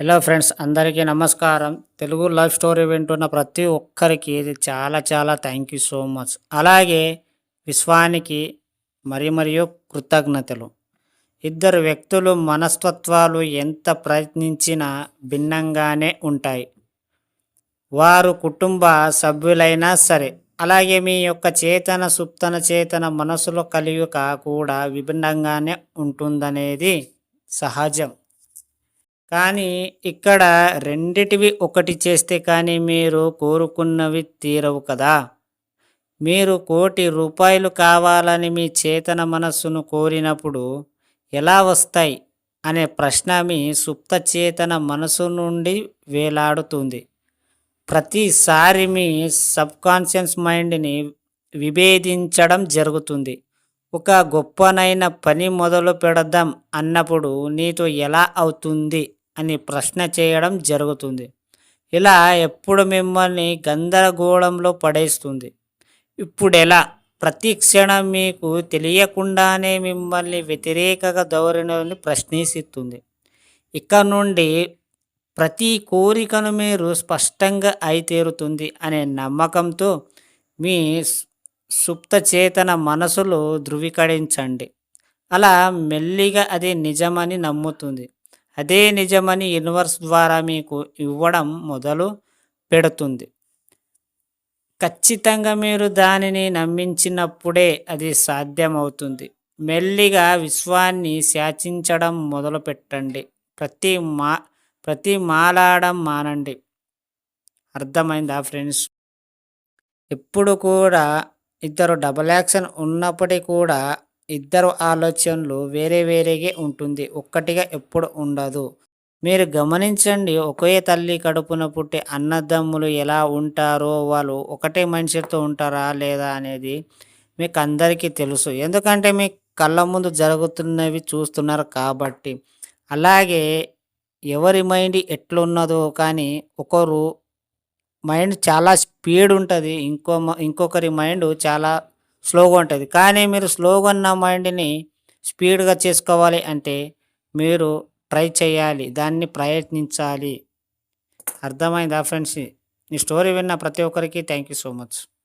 Hello friends అందరికీ నమస్కారం. Telugu love story వింటున్న ప్రతి ఒక్కరికి ఇది చాలా చాలా థ్యాంక్ యూ సో మచ్ అలాగే విశ్వానికి మరి మరియు కృతజ్ఞతలు. ఇద్దరు వ్యక్తులు మనస్తత్వాలు ఎంత ప్రయత్నించినా భిన్నంగానే ఉంటాయి. వారు కుటుంబ సభ్యులైనా సరే అలాగే మీ యొక్క చేతన సుప్తన చేతన మనసులో కలియుక కూడా విభిన్నంగానే ఉంటుందనేది సహజం. కానీ ఇక్కడ రెండిటివి ఒకటి చేస్తే కానీ మీరు కోరుకున్నవి తీరవు కదా. మీరు కోటి రూపాయలు కావాలని మీ చేతన మనస్సును కోరినప్పుడు ఎలా వస్తాయి అనే ప్రశ్న మీ సుప్త చేతన మనసు నుండి వేలాడుతుంది. ప్రతిసారి మీ సబ్కాన్షియస్ మైండ్ని విభేదించడం జరుగుతుంది. ఒక గొప్పనైన పని మొదలు పెడదాం అన్నప్పుడు నీతో ఎలా అవుతుంది? అని ప్రశ్న చేయడం జరుగుతుంది. ఇలా ఎప్పుడు మిమ్మల్ని గందరగోళంలో పడేస్తుంది? ఇప్పుడు ఎలా ప్రతి క్షణం మీకు తెలియకుండానే మిమ్మల్ని వ్యతిరేక ధోరణిని ప్రశ్నిస్తుంది. ఇక నుండి ప్రతి కోరికను మీరు స్పష్టంగా అయితేరుతుంది అనే నమ్మకంతో మీ సుప్త చేతన మనసులో ధృవీకరించండి. అలా మెల్లిగా అది నిజమని నమ్ముతుంది. అదే నిజమని యూనివర్స్ ద్వారా మీకు ఇవ్వడం మొదలు పెడుతుంది. ఖచ్చితంగా మీరు దానిని నమ్మించినప్పుడే అది సాధ్యమవుతుంది. మెల్లిగా విశ్వాన్ని శాచించడం మొదలు పెట్టండి. ప్రతి మా ప్రతి మాలాడం మానండి. అర్థమైందా ఫ్రెండ్స్? ఎప్పుడు కూడా ఇద్దరు డబల్ యాక్షన్ ఉన్నప్పటికీ కూడా ఇద్దరు ఆలోచనలు వేరే వేరేగా ఉంటుంది. ఒక్కటిగా ఎప్పుడు ఉండదు. మీరు గమనించండి ఒకే తల్లి కడుపున పుట్టి అన్నదమ్ములు ఎలా ఉంటారో వాళ్ళు ఒకటే మనిషితో ఉంటారా లేదా అనేది మీకు అందరికీ తెలుసు. ఎందుకంటే మీ కళ్ళ ముందు జరుగుతున్నవి చూస్తున్నారు కాబట్టి. అలాగే ఎవరి మైండ్ ఎట్లున్నదో కానీ ఒకరు మైండ్ చాలా స్పీడ్ ఉంటుంది. ఇంకో ఇంకొకరి మైండ్ చాలా స్లోగా ఉంటుంది. కానీ మీరు స్లోగా ఉన్న మైండ్ని స్పీడ్గా చేసుకోవాలి అంటే మీరు ట్రై చేయాలి. దాన్ని ప్రయత్నించాలి. అర్థమైందా ఫ్రెండ్స్? ఈ స్టోరీ విన్న ప్రతి ఒక్కరికి థ్యాంక్ యూ సో మచ్.